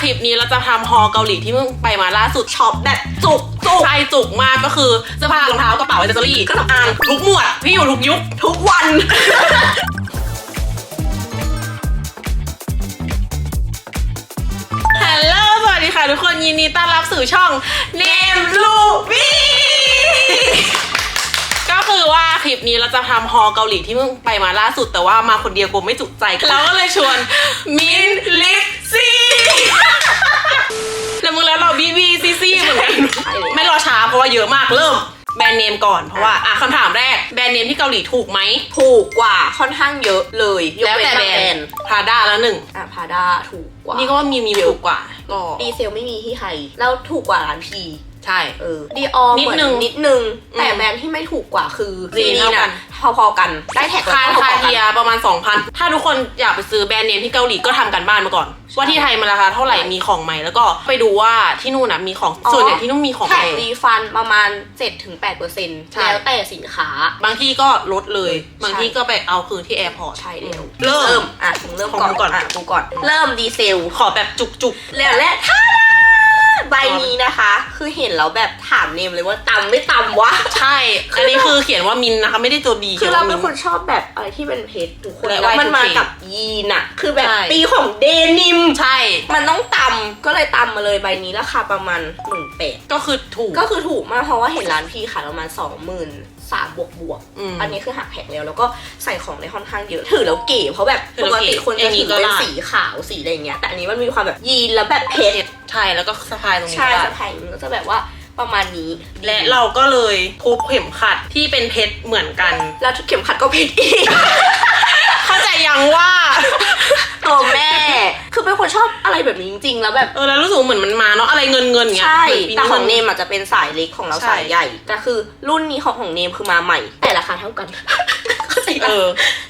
คลิปนี้เราจะทำฮอลเกาหลีที่เพิ่งไปมาล่าสุดช็อปแบบจุกจุกใช่จุกมากก็คือเสื้อผ้ารองเท้ากระเป๋าอิเซอรี่เครื่องสำอางทุกหมวดที่อยู่ทุกยุคทุกวัน ฮัลโหลสวัสดีค่ะทุกคนยินดีต้อนรับสู่ช่อง Name Ruby ก็ คือว่าคลิปนี้เราจะทำฮอลเกาหลีที่เพิ่งไปมาล่าสุดแต่ว่ามาคนเดียวกูไม่จุใจเราก็เลยชวนมินลิซซี่แล้วมึงแล้วเราบีบีซีซีเหมือนกันไม่รอช้าเพราะว่าเยอะมากเริ่มแบรนด์เนมก่อนเพราะว่าอะคำถามแรกแบรนด์เนมที่เกาหลีถูกไหมถูกกว่าค่อนข้างเยอะเลยยกแล้วเนแต่แบรางนด์พาด้าแล้วหนึ่งอะพาด้าถูกกว่านี่ก็ว่ามีมีถูกกว่าก็ดีเซลไม่มีที่ไทยแล้วถูกกว่าร้านพี ใช่เออดีออนิดนึงนิดนึงอืมแต่แบรนด์ที่ไม่ถูกกว่าคือดีซีเท่ากัน่ะนพอๆกันได้แท็กคาพอคาๆกัเทียประมาณ 2,000 ถ้าทุกคนอยากไปซื้อแบรนด์เนมที่เกาหลีก็ทำกันบ้านมาก่อน ว่าที่ไทยมันราคาเท่าไหร่มีของไหมแล้วก็ไปดูว่าที่นู่นนะมีของส่วนใหญ่ที่นู่นมีของแท็แพกงรีฟันประมาณ7-8%ใช่แล้วแต่สินค้า บางที่ก็ลดเลยใช่บางที่ก็ไปเอาคืนที่แอร์พอร์ตใช่แล้วเริ่มอะถึงเริ่มของก่อนมึงก่อนอะดูก่อน เริ่มดีเซลขอแบบจุกจุกแล้วและท่า ใบนี้นะคะ คือเห็นแล้วแบบถามเนมเลยว่าตำไม่ตำวะๆใช่ อันนี้คือเขียนว่ามินนะคะ ไม่ได้ตัวดีคือเราขีเป็ยนว่คมินชอบแบบอะไรที่เป็นเพชรทุกคนและแล้วมัน Y2K มากับยีนอะคือแบบใช่ปีของเดนิม ใช่ มันต้องตำก็เลยตำมาเลยใบนี้ราคาประมาณหมื่นแปดก็คือถูก ก็คือถูกมากเพราะว่าเห็นร้านพี่ขายประมาณสองหมื่นสามบวกบวกๆอืมอันนี้คือหักแผงแล้ว แล้วก็ใส่ของได้ค่อนข้างเยอะ ถือแล้วเก๋เพราะแบบถือปแล้วกเก๋ติคนอย่าจะงนี้ถือก็เป็นได้สีขาวสีอะไรอย่างเงี้ย แต่อันนี้มันมีความแบบยีนแล้วแบบเพชร ใช่แล้วก็สะพายตรงนี้ใช่ก็ได้สะพายมันก็จะแบบว่าประมาณนี้ และเราก็เลยทุบเข็มขัดที่เป็นเพชรเหมือนกัน แล้วเข็มขัดก็เพชรอีก เข้าใจยังว่าโอ้แม่ คือเป็นคนชอบอะไรแบบนี้จริงๆ แล้วแบบเออแล้วรู้สึกเหมือนมันมาเนาะอะไรเงินเงินๆเงี้ยใช่เหมืนปีแต่ของเนมัมอาจจะเป็นสายเล็กของเราใช่สายใหญ่ แต่คือรุ่นนี้ของของเนมคือมาใหม่ แต่ราคาเท่ากันเข้าใจปะเออ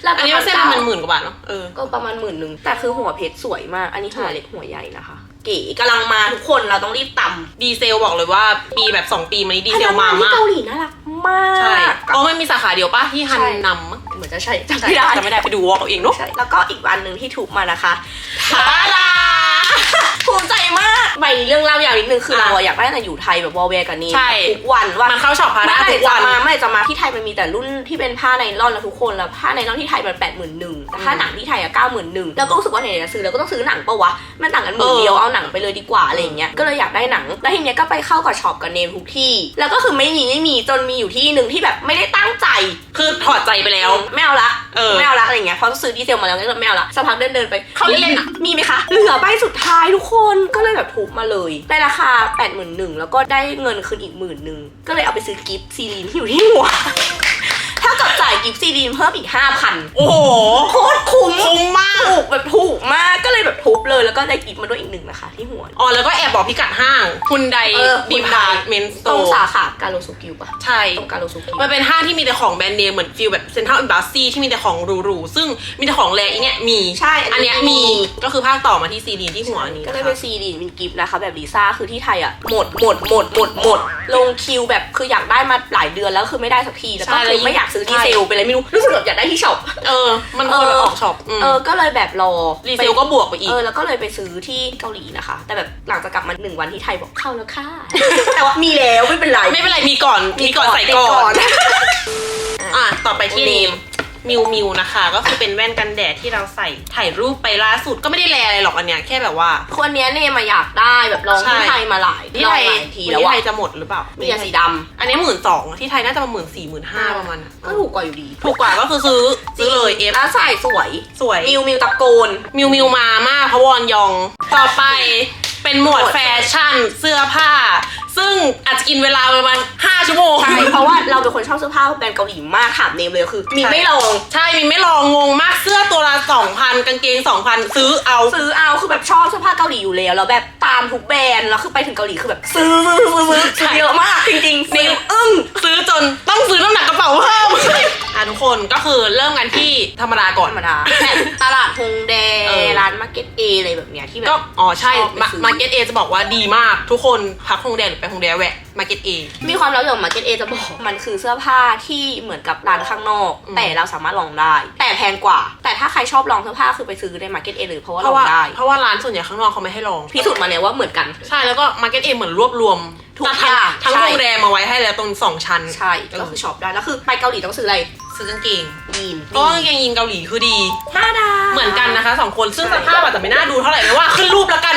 ราคาอันนี้มันเส้นประมันหมื่นกว่าบาทเนาะเออก็ประมาณหมื่นหนึ่งแต่คือหัวเพชรสวยมาก อันนี้หัวใช่เล็กหัวใหญ่นะคะ เก๋กำลังมาทุกคนเราต้องรีบตำดีเซลบอกเลยว่าปีแบบ 2 ปีมานี้ดีเซลมาพนักงนที่มากเกาหลีน่ารักมาก ใช่อ๋อมันมีสาขาเดียวปะที่ฮันใช่ นำมั้งเหมือนจะใช่จำใช่ไม่ได้จะไม่ได้ไปดูวอล์กเอาเองเนาะใช่แล้วก็อีกวันหนึ่งที่ถูกมานะคะ ทาดา ภูมิใจมากใบนี้เรื่องเล่าอย่างนิดนึงคืออะเราอะอยากได้แต่อยู่ไทยแบบวอลเวร์กับนี่ใช่ ทุกวันว่า มันเข้าช็อปพาเมื่ด้าอไหร่ทุกจะวัน มาเมื่อไหร่จะมาที่ไทยมันมีแต่รุ่นที่เป็นผ้าไนลอนแล้วทุกคนแล้วผ้าไนลอนที่ไทยมันแปดหมื่นหนึ่งแต่ถ้าอืมหนังที่ไทยอะเก้าหมื่นหนึ่งแล้วก็รู้สึกว่าไหนๆจะซื้อแล้วก็ต้องซื้อหนังปะวะมันต่างกันหมื่นเออ เดียวเอาหนังไปเลยดีกว่าอะไรอย่างเงี้ยก็เลยอยากได้หนังแล้วทีเนี้ยก็ไปเข้ากับช็อปกับเนมทุกที่ แล้วก็คือไม่มีไม่มีจนมีอยู่ที่หนึ่งที่แบบไม่ได้ตั้งใจคือถอดใจไปแล้ว ไม่เอาละเออไม่เอาละอะไรอย่างเงี้ยเพราะซื้อดีเซลมาแล้วก็เลยไม่เอาละสักพักเดินเดินๆไปเขาเล่นๆอะ มีไหมคะเหลือใบสุดท้ายทุกคนก็เลยแบบถูกมาเลยในราคา8ปดหมื่นหนึ่งแล้วก็ได้เงินคืนอีกหมื่นหนึ่งก็เลยเอาไปซื้อกิฟต์ซีรีนที่อยู่ที่หัว ถ้ากับจ่ายกิฟต์ซีรีนเพิ่มอีกห้าพันโอ้โหโคตรคุ้มคุ้มมาก ถูกแบบถูกมากก็เลยแบบทุบเลยแล้วก็ได้กิฟต์มาด้วยอีกหนึ่งนะคะ ที่หัว อ๋อ แล้วก็แอบบอกพิกัดห้างคุณไดเออดีพาร์ตเมนต์สโตตรงร์สาขาการโลซูกิวปะใช่ ตรงการโลซูกิวมันเป็นห้างที่มีแต่ของแบรนด์เนมเหมือนฟิลแบบเซ็นทรัลอิมบาซีที่มีแต่ของหรูๆ ซึ่งมีแต่ของแรงอีเนี่ยมี ใช่อันเนี้ยมีก็คือภาคต่อมาที่ซีรีนที่หัวนี้ก็นะเลยคะเป็นซีรีนเป็นกิฟต์นะคะ แบบลิซ่าคือที่ไทยอะหมดหมดหมดหมดหมดลงคิวแบบคืออยากได้มาหลายเดือนแล้วคือไม่ได้สักทีแล้วก็ใช่แล้วคือไม่อยากซื้อดีใช่เซลไปเลยไม่รู้รู้สึกแบบอยากได้ที่ช็อปเออ มันควรไปออกช็อปมเออก็เลยแบบรอรีเซลก็บวกไปอีกเออแล้วก็เลยไปซื้อที่เกาหลีนะคะ แต่แบบหลังจากกลับมาหนึ่งวันที่ไทยบอกเข้าแล้วค่ะแต่ว่ามีแล้วไม่เป็นไรไม่เป็นไรมีก่อนมีก่อนใส่ติดก่อนอะอะต่อไปที่เนเนม มมิวมิวนะคะ ก็คือเป็นแว่นกันแดดที่เราใส่ถ่ายรูปไปล่าสุดก็ไม่ได้แลอะไรหรอกอันเนี้ยแค่แบบว่าคนเนี้ยเนมมาอยากได้แบบลองที่ใช่ไทยมาหลายที่ไทยลองหลายทีที่แล้วไทอะยจะหมดหรือเปล่ามีแต่สีดำอันนี้หมื่นสองที่ไทยน่าจะประมาณหมื่นสี่หมื่นห้าประมาณน่ะก็ถูกกว่าอยู่ดีถูกกว่าก็คือซื้อซื้อเลยเอฟแล้วใส่สวยสวย มิวมิวตะโกน มิวมิวมามากพะวอนยอง ต่อไปเป็นหมวดหมวดแฟชั่นเสื้อผ้า ซึ่งอาจจะกินเวลาประมาณ5ชั่วโมง ใช่เพราะว่าเราเป็นคนชอบเสื้อผ้าแบรนด์เกาหลีมากถามเนมเลยคือ มีไม่ลองใช่มีไม่ลองงงมากเสื้อตัวละ2,000 กางเกง 2,000 ซื้อเอาซื้อเอาคือแบบชอบเสื้อผ้าเกาหลีอยู่แล้วแล้วแบบตามทุกแบรนด์แล้วคือไปถึงเกาหลีคือแบบซื้อซื้อซื้อซื้อใช่เยอะมากจริงๆเนมอึ้งซื้อจนต้องซื้อน้ำหนักกระเป๋าเพิ่มอะทุกคนก็คือเริ่มกันที่ธรรมดาก่อนธรรมดาแบบตลาดฮงแดเออร้านมาร์เก็ตเออะไรแบบเนี้ยที่แบบก็อ๋อใช่ชอบไปซื้อมาร์เก็ตเอจะบอกว่าดีมากทุกคนพักฮงแดหรือไปฮงแดแวะ Market A มีความลับเกี่ยวกับมาร์เก็ตเอจะบอก มันคือเสื้อผ้าที่เหมือนกับร้านข้างนอกอืมแต่เราสามารถลองได้ แต่แพงกว่า แต่ถ้าใครชอบลองเสื้อผ้าคือไปซื้อในมาร์เก็ตเอเลยเพราะว่าเพลอราะงว่าได้เพราะว่าร้านส่วนใหญ่ข้างนอกเขาไม่ให้ลองพิสูจน์มาแล้วว่าเหมือนกันใช่แล้วก็ Market A เหมือนรวบรวมทุกทั้อย่างทั้งใช่โรงแรมมาไว้ให้แล้วตรงสองชั้นใช่เออก็คือช็อปได้แล้วคือไปเกาหลีต้องซื้ออะไร ซื้อกางเกงยีนเพราะว่ากางเกงยีนเกาหลีคือดีน่าดาเหมือนกันนะคะสองคนซึ่งใช่สภาพอาจจะไม่น่าดูเท่าไหร่ไม่ว่าขึ้นรูปแล้วกัน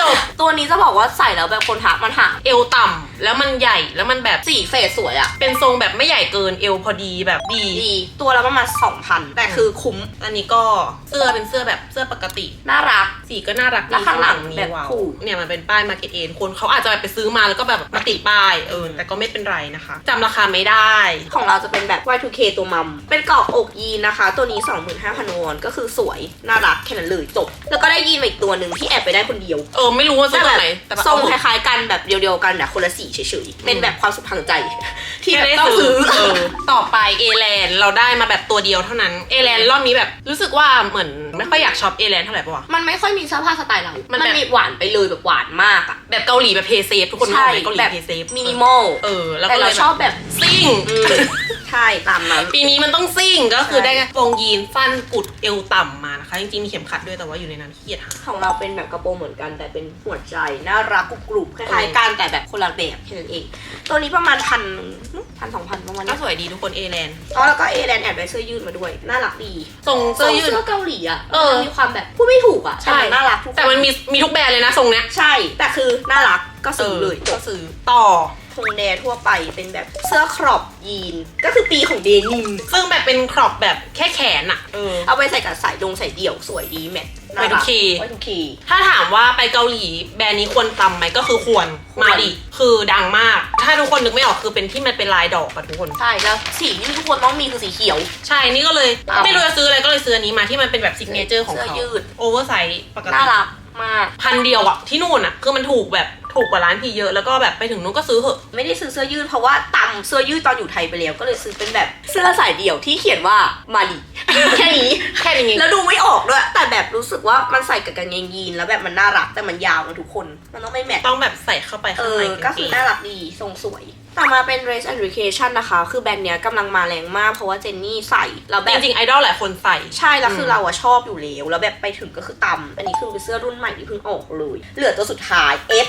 จบตัวนี้จะบอกว่าใส่แล้วแบบคนทักมันหาเอวต่ำ แล้วมันใหญ่แล้วมันแบบสีเฟสสวยอะเป็นทรงแบบไม่ใหญ่เกินเอวพอดีแบบดี ดีตัวละประมาณ2,000 แต่คือคุ้ม อันนี้ก็เสื้อเป็นเสื้อแบบเสื้อปกติ น่ารัก สีก็น่ารักดีแล้วข้างหลังมีแบบวาวคู่เนี่ยมันเป็นป้ายมาร์เก็ตเองคนเขาอาจจะแบบไปซื้อมาแล้วก็แบบมาติดป้ายเออแต่ก็ไม่เป็นไรนะคะจำราคาไม่ได้ ของเราจะเป็นแบบ Y2K ตัวมัม เป็นกรอบอกยีนนะคะ ตัวนี้ 25,000วอนก็คือสวย น่ารักแค่นั้นเลยจบ แล้วก็ได้ยีนมาอีกตัวหนึ่งที่แอบไปได้คนเดียวเออไม่รู้ว่าซื้อแต่ตแบรงบไหนแต่แบบทรงเอาคล้ายๆกันแบบเดียวๆกันแต่คนละสีเฉยๆ เป็นแบบความสุขทางใจ ที่แบบไม่ได้ต้องซื้อเออต่อไปเอแลนเราได้มาแบบตัวเดียวเท่านั้น เอแลนรอบนี้แบบรู้สึกว่าเหมือน ไม่ค่อยอยากช็อปเอแลนเท่าไหร่ปะวะ มันไม่ค่อยมีเสื้อผ้าสไตล์เรามัมันแบบ มีหวานไปเลยแบบหวานมากอะ แบบเกาหลีแบบเพย์เซฟทุกคนนึกอใช่อกไหมเกาหลีแบบ เพย์เซฟมินิมอลเออ แล้วแต่ก็เลเรายชอบแบบซิ่ง อืมใช่ตามนั้น ปีนี้มันต้องซิ่งก็คือใช่ได้กระโปรงยีนสั้นกุดเอวต่ำมานะคะ จริงๆมีเข็มขัดด้วยแต่ว่าอยู่ในนั้นขี้เกียจหา ของเราเป็นแบบกระโปรงเหมือนกันแต่เป็นหัวใจ น่ารักกรุบๆคล้ายๆกันแต่แบบคนละแบบแค่นั้นเอง ตัวนี้ประมาณพันพันสองพันประมาณก็นี้สวยดีทุกคนเอแลนอ๋อแล้วก็เอแลนแอบได้เสื้อยืดมาด้วย น่ารักดีทรงเสื้อยืด เสื้อเกาหลีอะเออมันมีความแบบพูดไม่ถูกอะใช่แต่มันน่ารักทุกแต่มันมีมีทุกแบรนด์เลยนะทรงเนี้ย ใช่ แต่คือน่ารักก็ซื้อเลยจก็บซื้อต่อ ทงแดทั่วไปเป็นแบบเสื้อครอบยีน ก็คือปีของเดนิม ซึ่งแบบเป็นครอปแบบแค่แขนอะเออเอาไปใส่กับสายดงใส่เดี่ยวสวยดีแมทไปทุกทีไปทุกทีถ้าถามว่าไปเกาหลีแบรนด์นี้ควรตำไหมก็คือควรควรมาดิคือดังมาก ถ้าทุกคนนึกไม่ออกคือเป็นที่มันเป็นลายดอกอะทุกคน ใช่ แล้วสีที่ทุกคนต้องมีคือสีเขียว ใช่นี่ก็เลยตามไม่รู้จะซื้ออะไรก็เลยซื้ออันนี้มาที่มันเป็นแบบซิกเนเจอร์ของเขาเสื้อยืดโอเวอร์ไซส์ปกติน่ารักมากพันเดียวอะที่นู่นอะคือมันถูกแบบ ถูกกว่าร้านพี่เยอะแล้วก็แบบไปถึงนู้นก็ซื้อเหอะ ไม่ได้ซื้อเสื้อยืดเพราะว่าตำเสื้อยืดตอนอยู่ไทยไปแล้วก็เลยซื้อเป็นแบบเสื้อสายเดี่ยวที่เขียนว่ามาดิแค่นี้ แค่นี้ แล้วดูไม่ออกด้วย แต่แบบรู้สึกว่ามันใส่กับกางเกงยีนแล้วแบบมันน่ารักแต่มันยาวนะทุกคน มันต้องไม่แมทต้องแบบใส่เข้าไปเอข้างอ ในก็คือน่ารักดีทรงสวย ต่อมาเป็น Race and Education นะคะ คือแบรนด์เนี้ยกำลังมาแรงมากเพราะว่าเจนนี่ใส่แล้วแบจบ ริงๆไอดอลหลายคนใส่ ใช่ แล้วคือมเราอะชอบอยู่แล้ว แล้วแบบไปถึงก็คือตำอันนี้คือเป็นเสื้อรุ่นใหม่ที่เพิ่งออกเลย เหลือตัวสุดท้าย F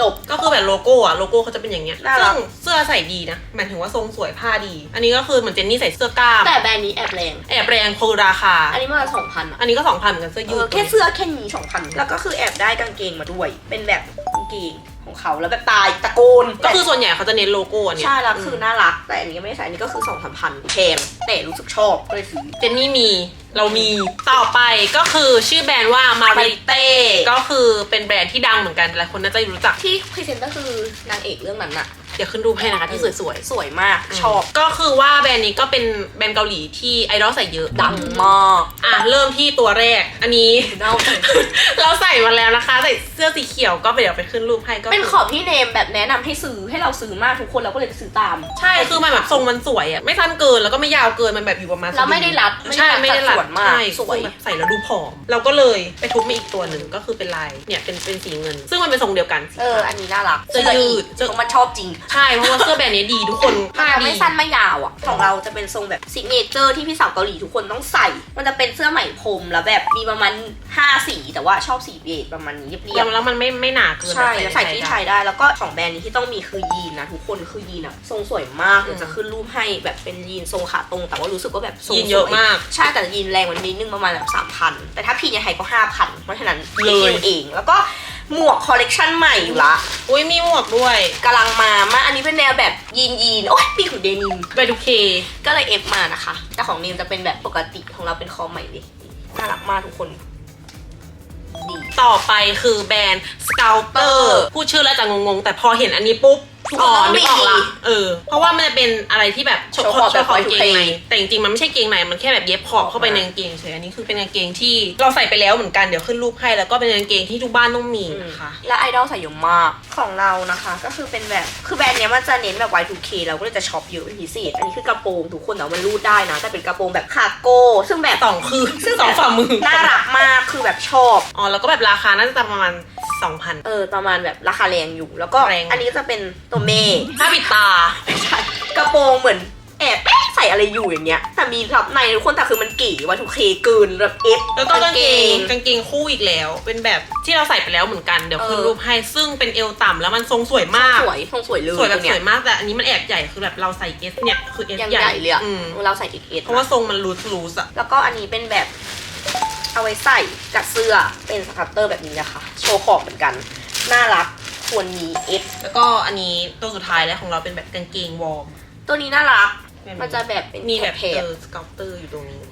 จบ ก็คือแบบโลโก้อะโลโก้เขาจะเป็นอย่างเงี้ยน่ารัซึ่ก งเสื้อใส่ดีนะหมายถึงว่าทรงสวยผ้าดี อันนี้ก็คือเหมือนเจนนี่ใส่เสื้อกล้ามแต่แบรนด์นี้แอบแรง แอบแรงคือราคา อันนี้มาสองพันอะอันนี้ก็สองพันเหมือนกันเสื้อเอยือดแค่เสื้อแค่นี้สองพันแล้วก็คือแอบได้กางเกงมาด้วย เป็นแบบกางเกงของเขาแล้วแบบตายตะโกนก็คือส่วนใหญ่เขาจะเน้นโลโก้อันเนี้ยใช่แล้วคือน่ารัก แต่อันนี้ก็ไม่ได้ใส่อันนี้ก็คือสองสามพันแพงแต่รู้สึกชอบก็เลยซื้อ เจนนี่มี เรามีต่อไปก็คือชื่อแบรนด์ว่ามาริเต้ก็คือเป็นแบรนด์ที่ดังเหมือนกันหลายคนน่าจะรู้จัก ที่พรีเซนเตอร์คือนางเอกเรื่องนั้นอะเดี๋ยวขึ้นรูปให้นะคะที่สวยสวยมากๆชอบ ก็คือว่าแบรนด์นี้ก็เป็นแบรนด์เกาหลีที่ไอดอลใส่เยอะดังมากอะเริ่มที่ตัวแรก อันนี้เน่าจังเราใส่มาแล้วนะคะ ใส่เสื้อสีเขียวก็ไปเดี๋ยวไปขึ้นรูปให้ก็เป็นขอบที่เนมแบบแนะนำให้ซื้อให้เราซื้อมากทุกคนเราก็เลยไปซื้อตาม ใช่คือมันแบบทรงมันสวยอะไม่สั้นเกินแล้วก็ไม่ยาวเกินมันแบบอยู่ประมาณแล้วไม่ได้รัดใช่ไม่ได้รัดสัดส่วนมากใช่สวยคือแบบใส่แล้วดูผอม เราก็เลยไปทุบมาอีกตัวหนึ่งก็คือเป็นลายเนี่ยเป็นเป็นสีเงิน ซึ่งมันเป็นทรงเดียวกันสีเออขาวอันนี้น่ารักเสื้อยืดเพราะมันชอบจริง ใช่เพราะว่าเสื้อแบรนด์นี้ดีทุกคนผ้ามันดีไม่สั้นไม่ยาวอะของเราจะเป็นทรงแบบซิกเนเจอร์ที่พี่สาวเกาหลีทุกคนต้องใส่ มันจะเป็นเสื้อไหมพรมแล้วแบบมีประมาณ5สีแต่ว่าชอบสีเบจประมาณนี้เรียบๆแล้วมันไม่ไม่หนาเกินใช่แบบแล้วใส่ที่ไทยได้แล้วก็ของแบรนด์นี้ที่ต้องมีคือยีนนะทุกคนคือยีนอะทรงสวยมากเดี๋ยวจะขึ้นรูปให้แบบเป็นยีนทรงขาตรง แต่ว่ารู้สึกว่าแบบทรงยีนเยอะสวมากใช่แต่ยีนแรงมันนิดนึงประมาณแบบสามพันแต่ถ้าพีในไทยก็ห้าพันเพราะฉะนั้นเลยเอง แล้วก็หมวกคอลเลกชันใหม่อยู่ละอุ้ยมีหมวกด้วย กำลังมามาอันนี้เป็นแนวแบบยีนยีนโอ้ยปีของเดนิม ไปดูเค ก็เลยเอฟมานะคะ แต่ของเนมจะเป็นแบบปกติของเราเป็นคอใหม่เลยน่ารักมากทุกคน ดี ต่อไปคือแบรนด์ Scouter พูดชื่อแล้วจะงงๆ แต่พอเห็นอันนี้ปุ๊บ ทุกอ๋คอนต้องนึกออกมีละเออ เพราะว่ามันจะเป็นอะไรที่แบบโชว์โชว์ขอบโชว์ขอบแบบเกงใน Y2K แต่จริงๆมันไม่ใช่เกงในมันแค่แบบเย็บขอบเข้าไปในกางเกงเฉยอันนี้คือเป็นกางเกงที่เราใส่ไปแล้วเหมือนกันเดี๋ยวขึ้นรูปให้แล้วก็เป็นกางเกงที่ทุกบ้านต้องมีนะคะ และไอดอลใส่เยอะมากของเรานะคะ ก็คือเป็นแบบคือแบรนด์เนี้ยมันจะเน้นแบบ Y2K เราก็เลยจะช็อปเยอะเป็นพิเศษอันนี้คือกระโปรงทุกคนแต่ว่ามันรูดได้นะแต่เป็นกระโปรงแบบคาร์โก้ซึ่งแบบสองคือซึ่งสองฝ่ามือน่ารักมากคือแบบชอบอ๋อแล้วก็แบบราคาน่าจะประมาณ 2,000 เออประมาณแบบราคาแรงอยู่ แล้วก็แรง อันนี้จะเป็นตัวเมย์ผ้าปิดตา ไม่ใช่กระโปรงเหมือนแอบเอ๊ะใส่อะไรอยู่อย่างเงี้ย แต่มีทับในทุกคนแต่คือมันเก๋วัตถุเคเกินแบบเอฟแล้วก็กางเกงกางเกงคู่อีกแล้ว เป็นแบบที่เราใส่ไปแล้วเหมือนกันเดี๋ยวขึ้นเออรูปให้ซึ่งเป็นเอวต่ำแล้วมันทรงสวยมาก สวยทรงสวยเลยสวยแบบตัวเนี้สวยมากแต่อันนี้มันแอบใหญ่คือแบบเราใส่เอสเนี่ยคือเอสยังใหญ่ใหญ่เลยอะอืมเราใส่เอสเพราะว่าทรงมันรูสรูสอะ แล้วก็อันนี้เป็นแบบ เอาไว้ใส่กับเสื้อเป็นสครับเตอร์แบบนี้นะคะ โชว์ขอบเหมือนกัน น่ารักควรมีเอฟแล้วก็อันนี้ตัวสุดท้ายแล้วของเราเป็นแบบกางเกงวอร์มตัวนี้น่ารัก มันจะแบบเป็นมีแบบเพเออสกอปเตอร์อยู่ตรงนี้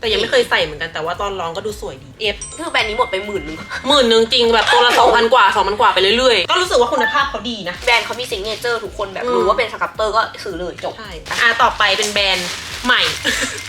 แต่ยังไม่เคยใส่เหมือนกันแต่ว่าตอนลองก็ดูสวยดีเอฟคือแบรนด์นี้หมดไปหมื่นนึงหมื่นหนึ่งจริงแบบตัวละสองพันกว่าสองพันกว่าไปเรื่อยๆ ก็รู้สึกว่าคุณภาพเขาดีนะ แบรนด์เขามีซิงเกิลเจอร์ทุกคนแบบอืมรู้ว่าเป็นสครับเตอร์ก็ซื้อเลยจบใช่อะต่อไปเป็นแบรนด์ใหม่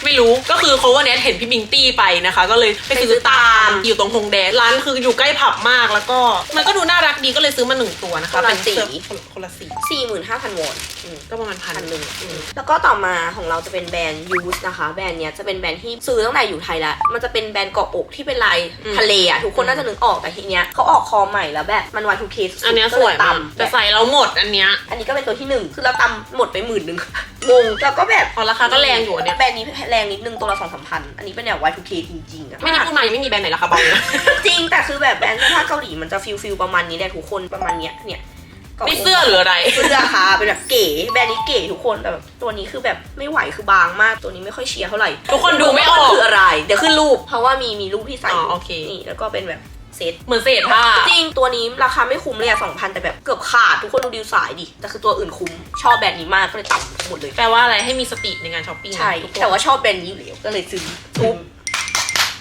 ไม่รู้ก็คือเขาว่าเนี้ยเห็นพี่บิงตี้ไปนะคะ ก็เลยไปซื้อตามอยู่ตรงฮงแดงร้านคืออยู่ใกล้ผับมากแล้วก็ มันก็ดูน่ารักดีก็เลยซื้อมาหนึ่งตัวนะคะคนละเป็นสีเสื้อคนคนละสีสี่หมื่นห้าพันวอนอืมก็ประมาณพันพันหหนึ่นึ่งงแล้วก็ต่อมาของเราจะเป็นแบรนด์ยูสนะคะ แบรนด์เนี้ยจะเป็นแบรนด์ที่ซื้อตั้งแต่อยู่ไทยแล้ว มันจะเป็นแบรนด์เกาะอกที่เป็นลายทะเลอะทุกคนน่าจะนึกออกแต่ทีเนี้ยเขาออกคอใหม่แล้วแบบมันวันทูเคสอันเนี้ยสวยมากแต่ใส่แล้วหมดอันเนี้ยอันนี้ก็เป็นตัวที่หนึ่งคือเราตำหมดไปหมื่นหนึ่งงงแล้วก็แบบพอราคาก็แรงอยู่อันเนี้ยแบรนด์นี้แรงนิดนึงตัวละสองสามพันอันนี้เป็นแบบ Y2K จริงๆอะไม่ได้พูดมายังไม่มีแบรนด์ไหนราคาเบาเลยนะจริงแต่คือแบบแบรนด์เสื้อผ้าเกาหลีมันจะฟิลฟิลประมาณนี้แหละทุกคนประมาณเนี้ยเนี่ย กาะไม่เสื้อหรืออะไร เสื้อค่ะเป็นแบบเก๋แบรนด์นี้เก๋ทุกคนแต่แบบตัวนี้คือแบบไม่ไหวคือบางมากตัวนี้ไม่ค่อยเชียร์เท่าไหร่ทุกคนดูไม่ออกว่าคืออะไร เดี๋ยวขึ้นรูป เพราะว่ามีมีรูปที่ใส่อ๋อโอเค นี่แล้วก็เป็นแบบเซตเหมือนเศษผ้า จริงตัวนี้ราคาไม่คุ้มเลยอะสองพันแต่แบบเกือบขาดทุกคนดูดีลสายดิแต่คือตัวอื่นคุ้มชอบแบรนด์นี้มากก็เลยต่ำหมดเลยแปลว่าอะไรให้มีสติในการช้อปปิ้งนะใช่ทุกคนแต่ว่าชอบแบรนด์นี้อยู่แล้วก็เลยซื้อทุบ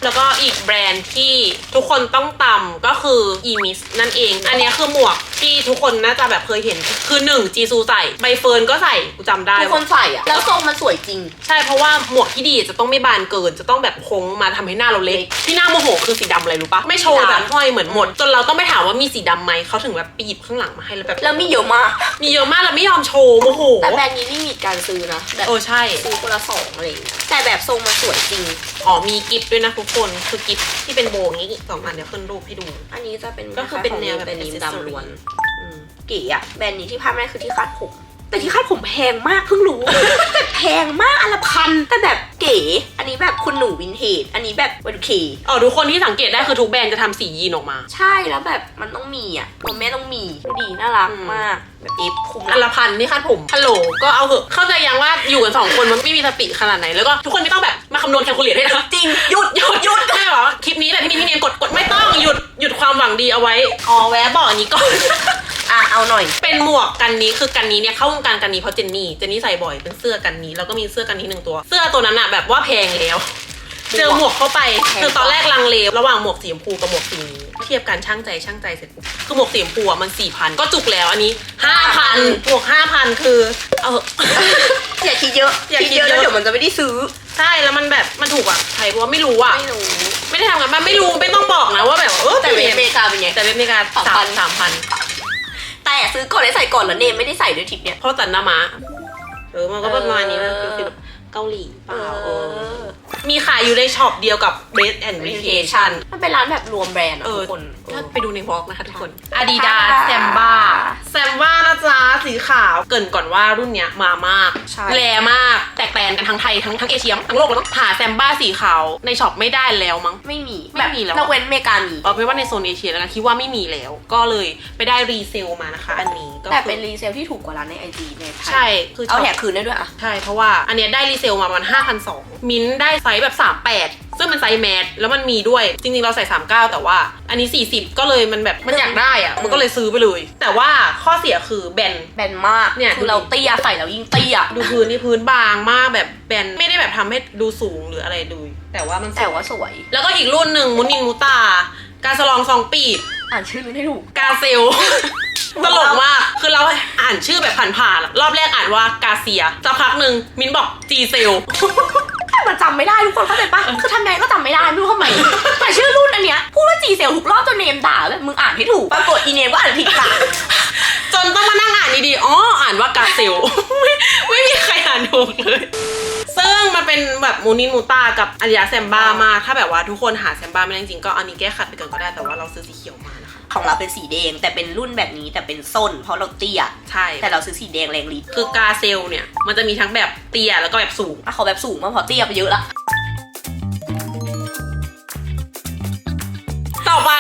แล้วก็อีกแบรนด์ที่ทุกคนต้องตำก็คือ e m i s นั่นเอง อันเนี้ยคือหมวกที่ทุกคนน่าจะแบบเคยเห็น คือหนึ่งจีซูใส่ใบเฟิร์นก็ใส่กูจำได้ทุกคนใส่อะแล้วทรงมันสวยจริง ใช่เพราะว่าหมวกที่ดีจะต้องไม่บานเกิน จะต้องแบบโค้งมาทำให้หน้าเราเล็ก ที่หน้าโมโหคือสีดำอะไรรู้ปะไม่โชว์สีดำแบบห้อยเหมือนหมด จนเราต้องไปถามว่ามีสีดำไหมเขาถึงแบบไปหยิบข้างหลังมาให้แล้วแบบแล้วมีเยอะมากมีเยอะมากแล้วไม่ยอมโชว์โมโหแต่แบรนด์นี้ไม่มีการซื้อนะแบบเออใช่ซื้อคนละสองอะไรอย่างเงี้ยแต่แบบทรงมันสวยจริงอ๋อมีกิฟต์ด้วยนะทุกคนคือกิฟต์ที่เป็นโบอย่างนี้สองอันเดี๋ยวขึ้นรูปให้ดู อันนี้จะเป็นก็คือเป็นแนวแบบเป็นนิม accessory ดำล้วนอืมเก๋อะแบรนด์นี้ที่พลาดไม่ได้คือที่คาดผม แต่ที่คาดผมแพงมากเพิ่งรู้แต่แพงมากอันละพันแต่แบบเก๋ อันนี้แบบคุณหนูวินเทจอันนี้แบบวันเคอ๋อทุกคนที่สังเกตได้คือทุกแบรนด์จะทำสียีนออกมา ใช่แล้วแบบมันต้องมีอะตัวแม่ต้องมีดูดีน่ารักอืมมากแบบเอฟคุ้มอันละพันนี่คาดผมฮัลโหลก็เอาเหอะเข้าใจยังว่าอยู่กันสองคนมันไม่มีสติขนาดไหนแล้วก็ทุกคนไม่ต้องแบบมาคำนวณแคลคูลเลตให้นะจริงหยุดหยุดหยุดใช่เหรอคลิปนี้แหละที่มีพี่เนียนกดกดไม่ต้องหยุดหยุดความหวังดีเอาไว้อ๋อแวะบอกอย่างนี้ก่อน อะเอาหน่อย เป็นหมวกกันนี้คือกันนี้เนี่ยเข้าวงการกันนี้เพราะเจนนี่เจนนี่ใส่บ่อยเป็นเสื้อกันนี้แล้วก็มีเสื้อกันนี้หนึ่งตัว เสื้อตัวนั้นอะแบบว่าแพงแล้ว เจอหมวกเข้าไปแพงคือตอนแรกลังเลระหว่างหมวกสีชมพูกับหมวกสีนี้เทียบกันช่างใจช่างใจเสร็จปุ๊บคือหมวกสีชมพูอะมันสี่พันก็จุกแล้วอันนี้ห้าพันหมวกห้าพันคือ เอาเหอะอย่าคิดเยอะอย่าคิดเยอะ แล้วเดี๋ยวมันจะไม่ได้ซื้อ ใช่แล้วมันแบบมันถูกอะใช่เพราะว่าไม่รู้อะไม่รู้ ไม่ได้ทำกันบ้านไม่รู้ไม่ต้องบอกนะว่าแบบเออแต่เว็บอเมริกาเป็นไงแต่เว็บอเมริกาสามพันสามพันแต่ซื้อก่อนได้ใส่ก่อนแล้วเนมไม่ได้ใส่ด้วยทริปเนี้ยเพราะจันนามะเออมันก็ประมาณนี้มันเออคือแบบ เกาหลีเปล่าเออเออ มีขายอยู่ในช็อปเดียวกับ Red and Vacation มันเป็นร้านแบบรวมแบรนด์อะเออทุกคนถ้าไปดูในวอล์กนะคะทุกคนค่ะ Adidas ค่ะแซมบ้าแซมบ้านะจ๊ะสีขาวเกรินก่อนว่ารุ่นเนี้ยมามากใช่ แรมาก แตกแตนกันทั้งไทยทั้งทั้งเอเชียทั้งโลกแล้วหาแซมบ้าสีขาวในช็อปไม่ได้แล้วมั้ง ไม่มีไม่มีแล้ว บบเว้นอเมริกามี เอาเป็นว่าในโซนเอเชียแล้วนะคิดว่าไม่มีแล้ว ก็เลยไปได้รีเซลมานะคะ อันนี้ก็แต่คือเป็นรีเซลที่ถูกกว่าร้านในไอจีในไทยใช่คือเอาช็อปแถกคืนได้ด้วยอะ ใช่เพราะว่าอันเนี้ยได้รีเซลมาประมาณ5,200มิ้นท์ได้ไซส์แบบ 38 ซึ่งเป็นไซส์แมสแล้วมันมีด้วย จริงๆ เราใส่ 39 แต่ว่า อันนี้ 40 ก็เลยมันแบบมันอยากได้อะมันก็เลยซื้อไปเลย แต่ว่าข้อเสียคือแบน แบนมากเนี่ย คือเราเตี้ยใส่แล้วยิ่งเตี้ย ดูพื้นนี่พื้นบางมากแบบแบนไม่ได้แบบทำให้ดูสูงหรืออะไรดู แต่ว่ามันสวยแต่ว่าสวย แล้วก็อีกรุ่นหนึ่งมุนินมุตา การสลองซองปีบอ่านชื่อรุ่นให้ถูกกาเซล ตลกมากคือเราอ่านชื่อแบบผ่านๆอะรอบแรกอ่านว่ากาเซียสักพักหนึ่งมิ้นบอกจีเซลแต่มันจำไม่ได้ทุกคนเข้าใจปะคือทำไงก็จำไม่ได้ไม่รู้ทำไมแต่ชื่อรุ่นอันเนี้ยพูดว่าจีเซลทุกรอบจนเนมด่าแบบมึงอ่านให้ถูกปรากฏอีเนมก็อ่านผิดด่าจนต้องมานั่งอ่านดีๆอ๋ออ่านว่ากาเซลไม่ไม่มีใครอ่านถูกเลยซึ่งมันเป็นแบบมูนินมูตากับอาริยาแซมบ้ามากถ้าแบบว่าทุกคนหาแซมบ้าไม่ได้จริงๆก็อันนี้แก้ขัดไปก่อนก็ได้แต่ว่าเราซื้อสีเขียวมานะคะ ของเราเป็นสีแดง แต่เป็นรุ่นแบบนี้แต่เป็นส้น เพราะเราเตี้ย ใช่ แต่เราซื้อสีแดงแรงฤทธิ์คือกาเซลเนี่ย มันจะมีทั้งแบบเตียแล้วก็แบบสูงถ้าเขาแบบสูงมาพอเตี้ยไปเยอะละ ต่อไป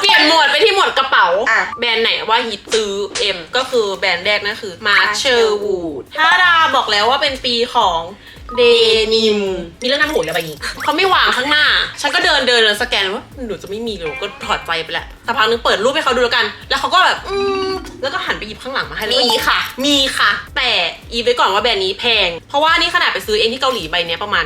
เปลี่ยนหมวดไปที่หมวดกระเป๋า อะ แบรนด์ไหนว่าฮิตซื้อเอ็มก็คือแบรนด์แรกนั่นคือมาเชอร์วูด Wood ถ้าดาบอกแล้วว่าเป็นปีของ เดนิม มีเรื่องน่าโหดอะไรอีกเขาไม่วางข้างหน้า ฉันก็เดินเดินแล้วสแกนว่าหนูจะไม่มีเลยก็ถอดใจไปแหละแต่พักนึงเปิดรูปให้เขาดูแล้วกัน แล้วเขาก็แบบอืมแล้วก็หันไปหยิบข้างหลังมาให้แล้วก็มีค่ะ มีค่ะ แต่อีฟไว้ก่อนว่าแบรนด์นี้แพง เพราะว่านี่ขนาดไปซื้อเองที่เกาหลีใบเนี้ยประมาณ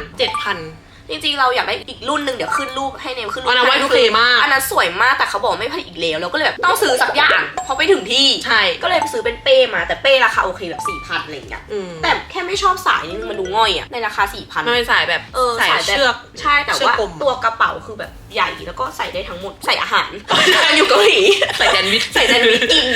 7,000 จริงๆเราอยากได้อีกรุ่นหนึ่งเดี๋ยวขึ้นรูปให้เนมขึ้นรูปอันนั้นให้ Y2K มาก อันนั้นสวยมากแต่เขาบอกไม่ผลิตอีกแล้วเราก็เลยแบบต้องซื้อสักอย่างพอไปถึงที่ ใช่ ก็เลยไปซื้อเป็นเป้มาแต่เป้ราคาโอเคแบบสี่พันอะไรอย่างเงี้ยอืม แต่แค่ไม่ชอบสายนี่มันดูง่อยอะในราคาสี่พันมันเป็นสายแบบเออสายสายแบบเชือก ใช่แต่เชือกว่ากลม ตัวกระเป๋าคือแบบใหญ่แล้วก็ใส่ได้ทั้งหมดใส่อาหารอยู่เกาหลีใส่แซนด์วิชใส่แซนด์วิชกิน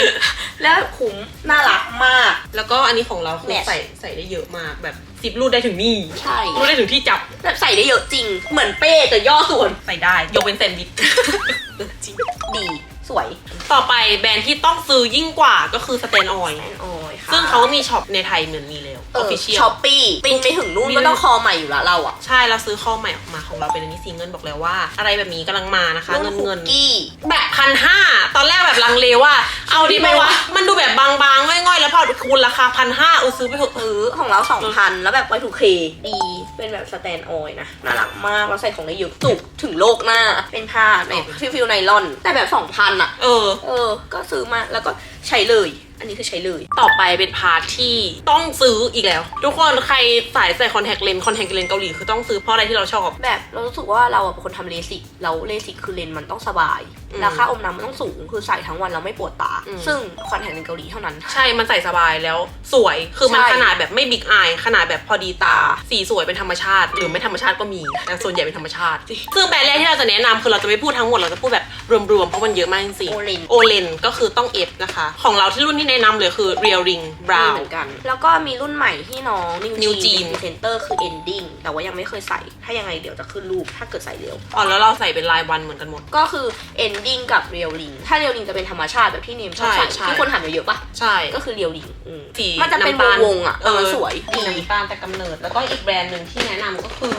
แล้วคุ้มน่ารักมาก แล้วก็อันนี้ของเราคือ Mesh ใส่ใส่ได้เยอะมากแบบซิปรูดได้ถึงนี่ใช่รูดได้ถึงที่จับแบบใส่ได้เยอะจริง เหมือนเป้แต่ย่อส่วนใส่ได้ ยกเป็นแซนด์วิชจริงดีส วยต่อไปแบรนด์ที่ต้องซื้อยิ่งกว่าก็คือสแตนออยแอนออยค่ะซึ่งเขาก็มีช็อปในไทยเหมือนมีแล้วอเออฟอฟิเชียลช้อปปี้ปินไปถึงนู่นมีก็ต้องคอใหม่อยู่แล้วเราอะใช่เราซื้อข้อใหม่ออกมาของเราเป็นอันนี้สีเงินบอกแล้วว่า อะไรแบบนี้กำลังมานะคะ เงินคุเงิกนกี้แบบพันห้าตอนแรกแบบลังเลว่า เอาดีไหมวะ มันดูแบบบางๆง่อยๆแล้วพอคูณราคาพันห้าเออซื้อไปเถอะเออของเราสองพันแล้วแบบไวทูเคดีเป็นแบบสแตนออยนะน่ารักมากเราใส่ของได้เยอะจุกถึงโลกหน้าเป็นผ้าในฟิลฟิลไนลอน แต่แบบสองพันอะเออ เออ ก็ซื้อมาแล้วก็ใช้เลย อันนี้คือใช้เลย ต่อไปเป็นพาร์ทที่ต้องซื้ออีกแล้ว ทุกคนใครสายใส่คอนแทคเลนส์คอนแทคเลนส์เกาหลีคือต้องซื้อเพราะอะไรที่เราชอบ แบบเรารู้สึกว่าเราอะเป็นคนทำเลสิกแล้วเลสิกคือเลนส์มันต้องสบาย อืมแล้วค่าอมน้ำมันต้องสูงคือใส่ทั้งวันแล้วไม่ปวดตาอืมซึ่งคอนแทคเลนส์เกาหลีเท่านั้น ใช่ มันใส่สบายแล้วสวย คือมันใช่ ขนาดแบบไม่บิ๊กอาย ขนาดแบบพอดีตา สีสวยเป็นธรรมชาติ หรือไม่ธรรมชาติก็มีแต่ส่วนใหญ่เป็นธรรมชาติ ซึ่งแบรนด์แรกที่เราจะแนะนำคือเราจะไม่พูดทั้งหมด เราจะพูดแบบรวมๆ เพราะมันเยอะมากจริงโอเลนโอเลนก็คือต้องเอฟนะคะ ของเราที่รุ่นที่แนะนำเลยคือ Real Ring มี Brown เหมือนกัน แล้วก็มีรุ่นใหม่ที่น้องนิว New จีน Jean พรีเซนเตอร์คือ ending แต่ว่ายังไม่เคยใส่ ถ้ายังไงเดี๋ยวจะขึ้นรูปถ้าเกิดใส่เร็ว อ๋อแล้วเราใส่เป็นรายวันเหมือนกันหมด ก็คือ ending กับ real ring ถ้า real ring จะเป็นธรรมชาติแบบที่เนมชอบใส่ใช่ใช่ ที่คนหันมาเยอะปะใช่ ก็คือ real ring อืมสีมันจะเป็นำตาลวงๆอะเออมันสวยสีน้ำตาลแต่กำเนิด แล้วก็อีกแบรนด์หนึ่งที่แนะนำก็คือ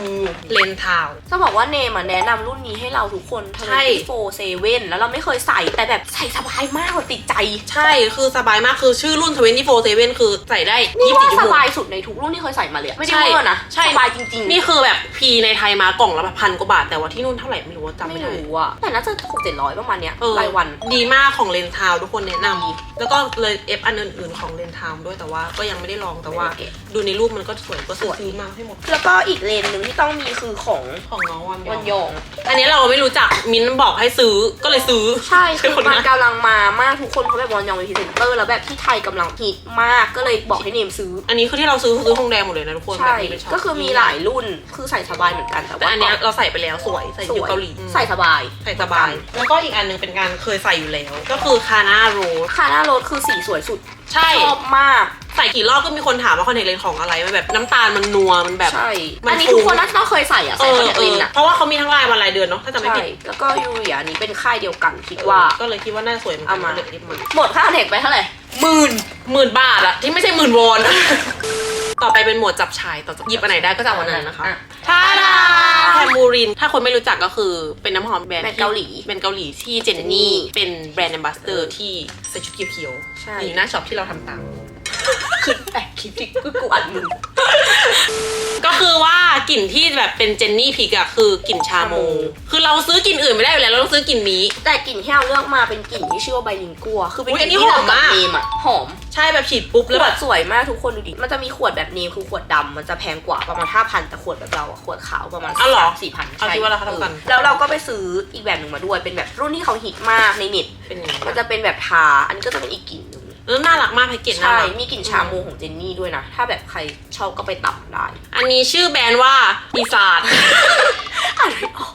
เลนทาว จะบอกว่าเนมอะแนะนำรุ่นนี้ให้เราทุกคนใช่โฟเซเว่นแล้วเราไม่เคยใส่แต่แบบใส่สบายมากเราติดใจ ใช่คือสบายมากคือชื่อรุ่น 24/7 คือใส่ได้นี่ว่า24ชั่วสโมงบายสุดในทุกรุ่นที่เคยใส่มาเลยอะไม่ได้ใช่เวอร์นะใช่สบายจริงๆนี่คือแบบพีในไทยมากล่องละพันกว่าบาท แต่ว่าที่นู่นเท่าไหร่ไม่รู้ว่าจำไม่ไม่ได้ รู้อะแต่น่าจะหกเจ็ดร้อยประมาณเนี้ยเออรายวัน ดีมากของเลนทาวทุกคนแนะนำแล้วก็เลยเอฟอันอื่นๆของเลนทาวด้วยแต่ว่าก็ยังไม่ได้ลองแต่ว่า ไม่ได้เก็บ ดูในรูปมันก็สวยก็ซื้อซื้อมาให้หมดแล้วก็อีกเลนหนึ่งที่ต้องมีคือของของน้องวันยวัอนงยอง อันนี้เราไม่รู้จักมิ้นบอกให้ซื้อก็เลยซื้อใช่คือเป็นคนมันนะกำลังมามากทุกคนเพราะแบบวอนยองเป็นพรีเซนเตอร์แล้วแบบที่ไทยกำลังฮิตมากก็เลยบอกให้เนมซื้อ อันนี้คือที่เราซื้อคือซื้อทองแดงหมดเลยนะทุกคนใช่แบบนี้เป็นช็ปก็คือมีหลายรุ่นคือใส่สบายเหมือนกันแต่แต่ว่าอันเนี้ยเราใส่ไปแล้วสวยใส่สอยู่วยเกาหลีใส่สบายใส่สบาย แล้วก็อีกอันหนึงเป็นการเคยใส่อยู่แล้ว ก็คือคาน่าโรสคาหน้ารถคือสีสวยสุดใช่ ชอบมากใส่กี่รอบก็มีคนถามว่าคอนแทคเลนส์ของอะไรมันแบบน้ำตาลมันนัวมันแบบ ใช่มัน อันนี้ฟูทุกคนน่าจะต้องเคยใส่อะเอใส่คออนแทคเอเลอนส์อะเพราะว่าเขามีทั้งลายวันรายเดือนเนาะถ้าจำไม่ใช่ผิดแล้วก็ยูเรียอันนี้เป็นค่ายเดียวกันคิดว่า ก็เลยคิดว่าน่าสวยเหมือนกัเอานมา ก็เลยรีบมาหมดค่าคอนแทคไปเท่าไหร่ หมื่นหมื่นบาทอะที่ไม่ใช่หมื่นวอน ต่อไปเป็นหมวดจับชายต่อจากหยิบอันไหนได้ก็จะเอาอันนั้นนะคะอะทาดาแทมบูริน ถ้าคนไม่รู้จักก็คือเป็นน้ำหอมแบรนด์แบรนด์ที่เกาหลีเป็นเกาหลีที่เจนนี่ เป็นแบรนด์แอมบาสเตอร์ที่ใส่ชุดเขียวๆใช่ อยู่หน้าช็อปที่เราทำตาม คือแอบคิดดิกูกูอัดมึง ก็คือว่ากลิ่นที่แบบเป็นเจนนี่พิกอะคือกลิ่นชาโมชาโม คือเราซื้อกลิ่นอื่นไม่ได้อยู่แล้วเราต้องซื้อกลิ่นนี้แต่กลิ่นที่เราเลือกมาเป็นกลิ่นที่ชื่อว่าไบลิงกัว คือเป็นอุ๊ยกอัลิ่นนนี้ที่เราหอมกับมากเนมอะหอม ใช่แบบฉีดปุ๊บขแล้ววแบดบสวยมากทุกคนดูดิ มันจะมีขวดแบบเนมคือขวดดำมันจะแพงกว่าประมาณ5,000แต่ขวดแบบเราอะขวดขาวประมาณอ้าวเหรอสี่พันเอาคิดว่าราคาเท่ากัน แล้วเราก็ไปซื้ออีกแบบหนึ่งมาด้วย เป็นแบบรุ่นที่เขาฮิตมากในเน็ต เป็นยังไงมันจะเป็นแบบทา อันนี้ก็จะเป็นอีกกลิ่นหนึ่ง แล้วน่ารักมากแพ็กเกจน่าใช่ รักมีกลิ่นชาโมของเจนนี่ด้วยนะ ถ้าแบบใครชอบก็ไปตับได้ อันนี้ชื่อแบรนด์ว่าปีศาจ อะไรอ๋อ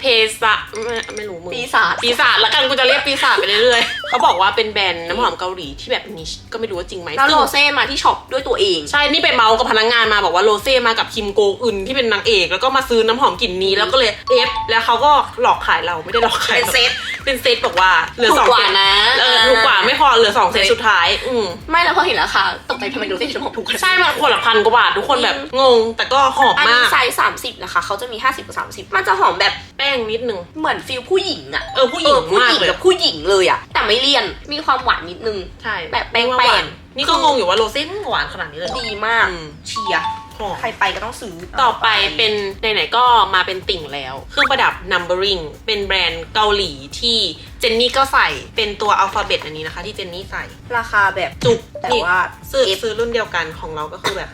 เพซะไม่ไม่รู้มึงปีศาจ ปีศาจแล้วกันกูจะเรียกปีศาจไปเรื่อยๆเขาบอกว่าเป็นแบรนด์น้ำหอมเกาหลีที่แบบนิชก็ไม่รู้ว่าจริงไหมแล้วโรซึ่งเซ่มาที่ช็อปด้วยตัวเอง ใช่ นี่ไปเมาส์กับพนักงานมาบอกว่าโรเซ่มากับคิมโกอึนที่เป็นนางเอกแล้วก็มาซื้อน้ำหอมกลิ่นนี้แล้วก็เลยเอฟแล้วเขาก็หลอกขายเราไม่ได้หลอกขายเป็นเซต เป็นเซตบอกว่าเหลือถูกสองกว่าเซตนะเออถูกกว่าไม่พอเหลือสองเซตสุดท้าย อืมไม่แล้วพอเห็นราคาตกใจทำไมโรเซ่ถึงหอมถูกขนาดนั้นใช่มันคนละพันกว่าบาททุกคนแบบงง แต่ก็หอมอันมานี้กไซส์สามสิบนะคะเขาจะมีห้าสิบกับสามสิบมันจะหอมแบบแป้งนิดนึง เหมือนฟิลผู้หญิงอะเออผู้หญิงผู้มากหญิงเลยแบบผู้หญิงเลยอะแต่ไม่เลี่ยน มีความหวานนิดนึง ใช่แบบแป้งๆหวานนี่ก็งงอยู่ว่าโรเซ่มันหวานขนาดนี้เลยเหรอ ดีมาก อืม เชียร์หอม ใครไปก็ต้องซื้อต่อไปเป็นไหนๆก็มาเป็นติ่งแล้ว เครื่องประดับ numbering เป็นแบรนด์เกาหลีที่เจนนี่ก็ใส่เป็นตัวอัลฟาเบตอันนี้นะคะ ที่เจนนี่ใส่ ราคาแบบ จุกแต่นี่ว่าซื้อ F ซื้อรุ่นเดียวกันของเราก็คือแบบ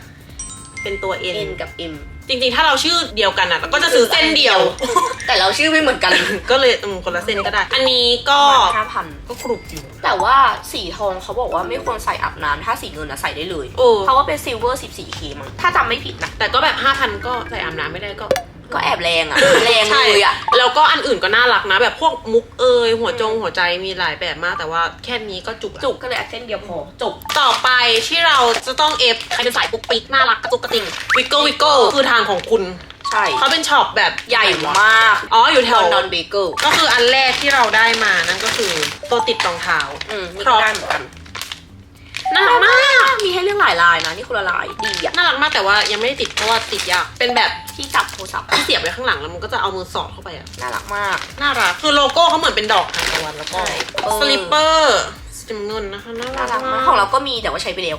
เป็นตัว N N กับ M จริงๆ ถ้าเราชื่อเดียวกันอะเราก็จะซื้อเส้นเดียว แต่เราชื่อไม่เหมือนกัน ก็เลยอืมคนละเส้นก็ได้ อันนี้ก็ห้าพันก็กรุบอยู่แต่ว่าสีทองเขาบอกว่าไม่ควรใส่อาบน้ำถ้าสีเงินอะใส่ได้เลย โอ้เพราะว่าเป็นซิลเวอร์ 14K มั้งถ้าจำไม่ผิดนะ แต่ก็แบบ 5,000 ก็ใส่อาบน้ำไม่ได้ก็ ก็แอบแรงอะแรงเลยอะ แล้วก็อันอื่นก็น่ารักนะ แบบพวกมุกเอยหัวจงหัวใจมีหลายแบบมาก แต่ว่าแค่นี้ก็จุกแล้วจุกก็เลยอัดเส้นเดียวพอจบต่อไปที่เราจะต้องเอฟใครเป็นสายปุ๊กปิ๊กน่ารักกระตุกกระติ่งวิกเกิลวิกเกิลคือทางของคุณใช่เขาเป็นช็อปแบบใหญ่มาก อ๋ออยู่แถลวอนดอนเบเกิลก็คืออันแรกที่เราได้มานั่นก็คือตัวติดรองเท้าอืมนี่ครก็บได้เหมือนกันน่ารักมากมีให้เลือกหลายลายนะ นี่คนละลายดีอะน่ารักมากแต่ว่ายังไม่ได้ติดเพราะว่าติดยากเป็นแบบที่จับโทรศัพท์ที่เสียบไว้ข้างหลังแล้วมันก็จะเอามือสอดเข้าไปอะน่ารักมาก น่ารักคือโลโก้เขาเหมือนเป็นดอกทานตะวันแล้วก็ใช่เออสลิปเปอร์สีน้ำเงินนะคะน่าน่ารัรักกมามากกของเราก็มีแต่ว่าใช้ไปแล้ว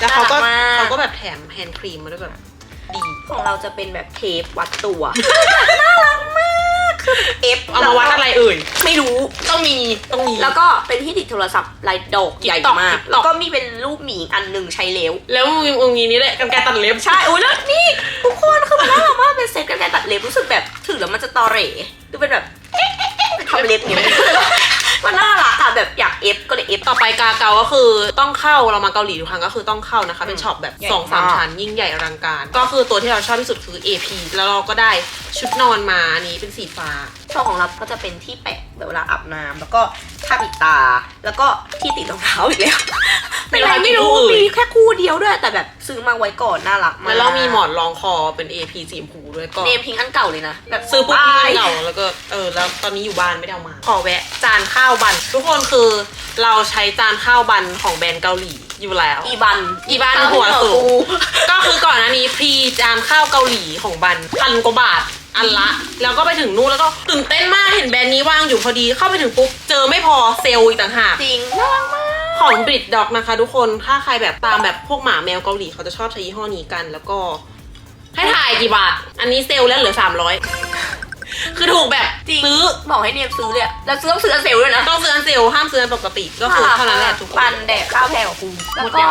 แล้วเขาก็น่ารักมาก เขาก็แบบแถมแฮนด์ครีมมาด้วยแบบดี ของเราจะเป็นแบบเทปวัดตัว น่ารักมากคือ เอฟเอามาวัดอะไรเอ่ย ไม่รู้ ต้องมี ต้องมี แล้วก็เป็นที่ติดโทรศัพท์ลายดอกใหญ่ TikTok มาก TikTok แล้วก็มีเป็นรูปหมีอันหนึ่งใช้แล้ว แล้วมึงมึงมีนี้เลยกันไกรตัดเล็บใช่โอ้ยแล้วนี่ทุกคนคือมันน่ารักมากเป็นเซตกันไกรตัดเล็บรู้สึกแบบถือแล้วมันจะตอเหร่ดูเป็นแบบเอ๊ะเอ๊ะเอ๊ะเป็นทำเล็บอย่างเงี้ย มันน่ารักอะแบบอยากเอฟก็เลยเอฟต่อไปกาเกาก็คือต้องเข้าเรามาเกาหลีทุกครั้งก็คือต้องเข้านะคะ เป็นช็อปแบบใหญ่สองสามมากชั้นยิ่งใหญ่อลังการ ก็คือตัวที่เราชอบที่สุดคือ AP แล้วเราก็ได้ชุดนอนมาอันนี้เป็นสีฟ้าช่องของเราก็จะเป็นที่แปะ แบบเวลาอาบน้ำแล้วก็ทาปิดตา แล้วก็ที่ติดรองเท้าอีกแล้ว เป็นอะไรไม่รู้มีมีแค่คู่เดียวด้วย แต่แบบซื้อมาไว้ก่อนน่ารักมากแล้วเรามีหมอนรองคอเป็น AP สีชมพูด้วยก็เนมพิงค์อันเก่าเลยนะแบบซื้อปุ๊บไปทิ้งเก่าแล้วก็เออแล้วตอนนี้อยู่บ้านไม่ได้เอามาขอแวะ จานข้าวบัน ทุกคนคือเราใช้จานข้าวบันของแบรนด์เกาหลีอยู่แล้ว อีบันอีบันหัวสูง ก็คือก่อนอันนี้พรีจานข้าวเกาหลีของบันพันกว่าบาทอันละ แล้วก็ไปถึงนู่นแล้วก็ตื่นเต้นมากเห็นแบรนด์นี้ว่างอยู่พอดีเข้าไปถึงปุ๊บเจอไม่พอเซลล์อีกต่างหากจริงน่ารักมากของบริดด็อกนะคะ ทุกคนถ้าใครแบบตามแบบพวกหมาแมวเกาหลีเขาจะชอบใช้ยี่ห้อนี้กัน แล้วก็ให้ถ่ายกี่บาท อันนี้เซลล์แล้วเหลือ 300 คือถูกแบบจริง ซื้อบอกให้เนมซื้อเลยอะแล้วซื้อต้องซื้ออันเซลล์ด้วยนะต้องซื้ออันเซลล์ห้ามซื้ออันปกติก็คือเท่านั้นแหละทุกคปันนแดกข้าวแพงกว่าคุณหแล้วมดก็ยัง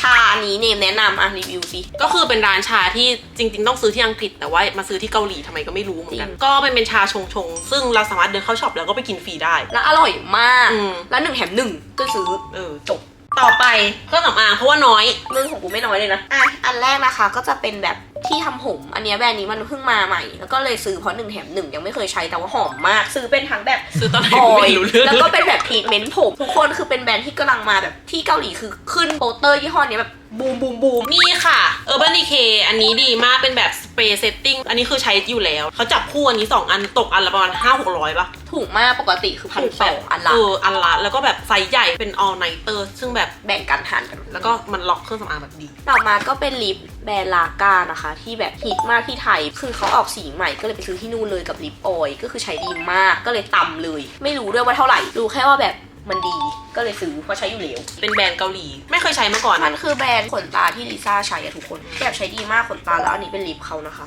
ชานี้เนมแนะนำอะรีวิวสิ ก็คือเป็นร้านชาที่จริง ๆ ต้องซื้อที่อังกฤษแต่ว่ามาซื้อที่เกาหลีทำไมก็ไม่รู้เหมือนกัน จริง ก็เป็นเป็นชาชงชงๆซึ่งเราสามารถเดินเข้าช็อปแล้วก็ไปกินฟรีได้ แล้วอร่อยมาก อืม แล้วหนึ่งแถมหนึ่งก็ซื้อเออจบต่อไปเครื่องสำอางเพราะว่าน้อยมึงของกูไม่น้อยเลยนะ อะอันแรกนะคะก็จะเป็นแบบ ที่ทำผม อันเนี้ยแบรนด์นี้มันเพิ่งมาใหม่ แล้วก็เลยซื้อเพราะหนึ่งแถมหนึ่งยังไม่เคยใช้แต่ว่าหอมมาก ซื้อเป็นทั้งแบบซื้อตอนไหนอก็อไม่ยรู้เรื่องแล้วก็เป็นแบบทรีทเมนต์ผมทุกคนคือเป็นแบรนด์ที่กำลังมาแบบที่เกาหลีคือขึ้นโปสเตอร์ยี่ห้อเนี้ยแบบบูมบูมบูมนี่ค่ะ Urban Decay อันนี้ดีมากเป็นแบบสเปรย์เซตติ้งอันนี้คือใช้อยู่แล้ว เขาจับคู่อันนี้ 2 อันตกอันละประมาณ5 6 0 0ป่ะ ถูกมากปกติคือพันสองอันละเอออันละแล้วก็แบบไซส์ใหญ่เป็น all nighter ซึ่งแบบแบ่งกันทานกัน แล้วก็มันล็อกเครื่องสำอางแบบดี ต่อมาก็เป็นลิปแบรนด์ลาก้านะคะ ที่แบบฮิตมากที่ไทย คือเขาออกสีใหม่ก็เลยไปซื้อที่นู่นเลยกับลิปออยล์ก็คือใช้ดีมากก็เลยต่ำเลย ไม่รู้ด้วยว่าเท่าไหร่รู้แค่ว่าแบบมันดีก็เลยซื้อเพราะใช้อยู่แล้วเป็นแบรนด์เกาหลี ไม่เคยใช้มาก่อนมันคือแบรนด์ขนตาที่ลิซ่าใช้อะทุกคนแบบใช้ดีมากขนตาแล้วอันนี้เป็นลิปเขานะคะ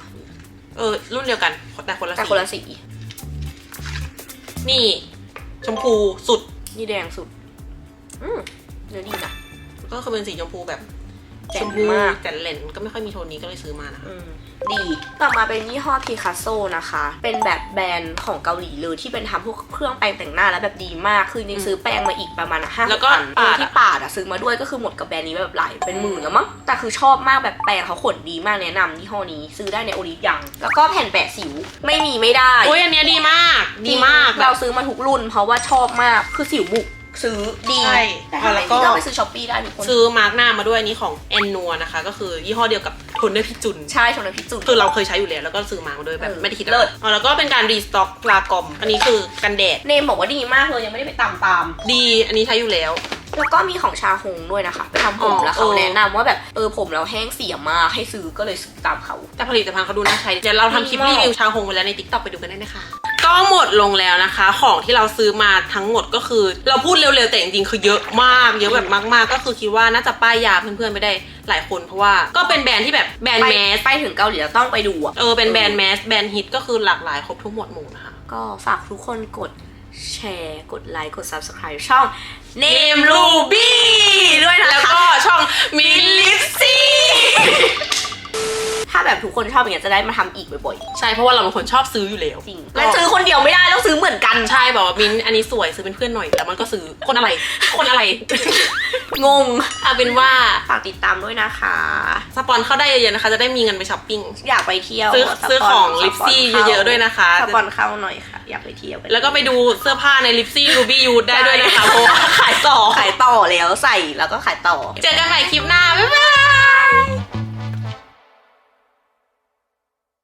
เออ รุ่นเดียวกันแต่คนละแต่สีคนละสีนี่ ชมพูสุด นี่แดงสุด อืมเนื้อดีนะก็คือเป็นสีชมพูแบบ แจ๋ชวมพูมากแต่เลนก็ไม่ค่อยมีโทนนี้ก็เลยซื้อมานะคะอืมดีต่อมาเป็นยี่ห้อพิคัสโซนะคะ เป็นแบบแบรนด์ของเกาหลีเลยที่เป็นทำพวกเครื่องแปรงแต่งหน้าแล้วแบบดีมาก คือจริงๆซื้อแปรงมาอีกประมาณห้าแล้วก็พันปาดอะที่ปาดอะซื้อมาด้วยก็คือหมดกับแบรนด์นี้แบบหลายเป็นหมื่นแล้วมั้ง แต่คือชอบมากแบบแปรงเขาขนดีมากแนะนำยี่ห้อนี้ซื้อได้ในโอลิฟยัง แล้วก็แผ่นแปะสิวไม่มีไม่ได้โอ้ยอันเนี้ยดีมาก ดีมากจริงเราซื้อมาทุกรุ่น เพราะว่าชอบมากคือสิวบุก ซื้อดีใช่แต่ถ้าแล้ไม่วก็ ดีก็ไปซื้อช้อปปี้ได้ทุกคนซื้อมาร์กหน้ามาด้วยอันนี้ของแอนนัวนะคะ ก็คือยี่ห้อเดียวกับโทนเนอร์พี่จุน ใช่ชนพิจุน คือเราเคยใช้อยู่แล้วแล้วก็ซื้อมาด้วยแบบเออไม่ได้คิดเลิศ อ๋อแล้วก็เป็นการรีสต็อกลากอม อันนี้คือกันแดด เนมบอกว่าดีมากเลยยังไม่ได้ไปตามตาม ดี อันนี้ใช้อยู่แล้ว แล้วก็มีของชาฮงด้วยนะคะ ไปทำผมอ๋อแล้วเขาเออแนะนำว่าแบบเออผมเราแห้งเสียมากให้ซื้อก็เลยซื้อตามเขา แต่ผลิตภัณฑ์เขาดูน่าใช้เดี๋ยวเราทำคลิปดีรีมากวิวชาฮงไปแล้วในติ๊กต็อกไปดูกันได้นะคะ ก็หมดลงแล้วนะคะ ของที่เราซื้อมาทั้งหมดก็คือ เราพูดเร็วๆแต่จริงๆคือเยอะมาก เยอะแบบมากๆ ก็คือคิดว่าน่าจะป้ายยาเพื่อนๆไปได้หลายคนเพราะว่าก็เป็นแบรนด์ที่แบบแบรนด์ไปแมสไปถึงเกาหลีแล้วต้องไปดูอะเออเป็นแบรนด์แมสแบรนด์ฮิตก็คือหลากหลายครบทุกหมวดหมู่นะคะก็ฝากทุกคนกดแชร์ กดไลค์ กด subscribe ช่อง Name Ruby ด้วยนะคะแล้วก็ช่องมิลลิซี่ ถ้าแบบทุกคนชอบอย่างเงี้ยจะได้มาทำอีกบ่อยใช่เพราะว่าเราเป็นคนชอบซื้ออยู่แล้วๆจริงและซื้อคนเดียวไม่ได้ต้องซื้อเหมือนกัน ใช่บอกว่ามินอันนี้สวยซื้อเป็นเพื่อนหน่อยแล้วมันก็ซื้อคนอะไร คนอะไร งงเอาเป็นว่าฝากติดตามด้วยนะคะ สปอนเข้าได้เยอะๆนะคะ จะได้มีเงินไปช้อปปิ้ง อยากไปเที่ยวซื้อสปนซื้อของสปนลิปซี่ข้าเยอะๆด้วยนะคะ สปอนเข้าหน่อยค่ะ อยากไปเที่ยวแล้วก็ไปดูเสื้อผ้าในลิปซี่รูบี้ยูได้ด้วยนะคะเพราะว่าขายต่อ ขายต่อแล้วใส่แล้วก็ขายต่อ เจอกันใหม่คลิปหน้า บ๊ายบาย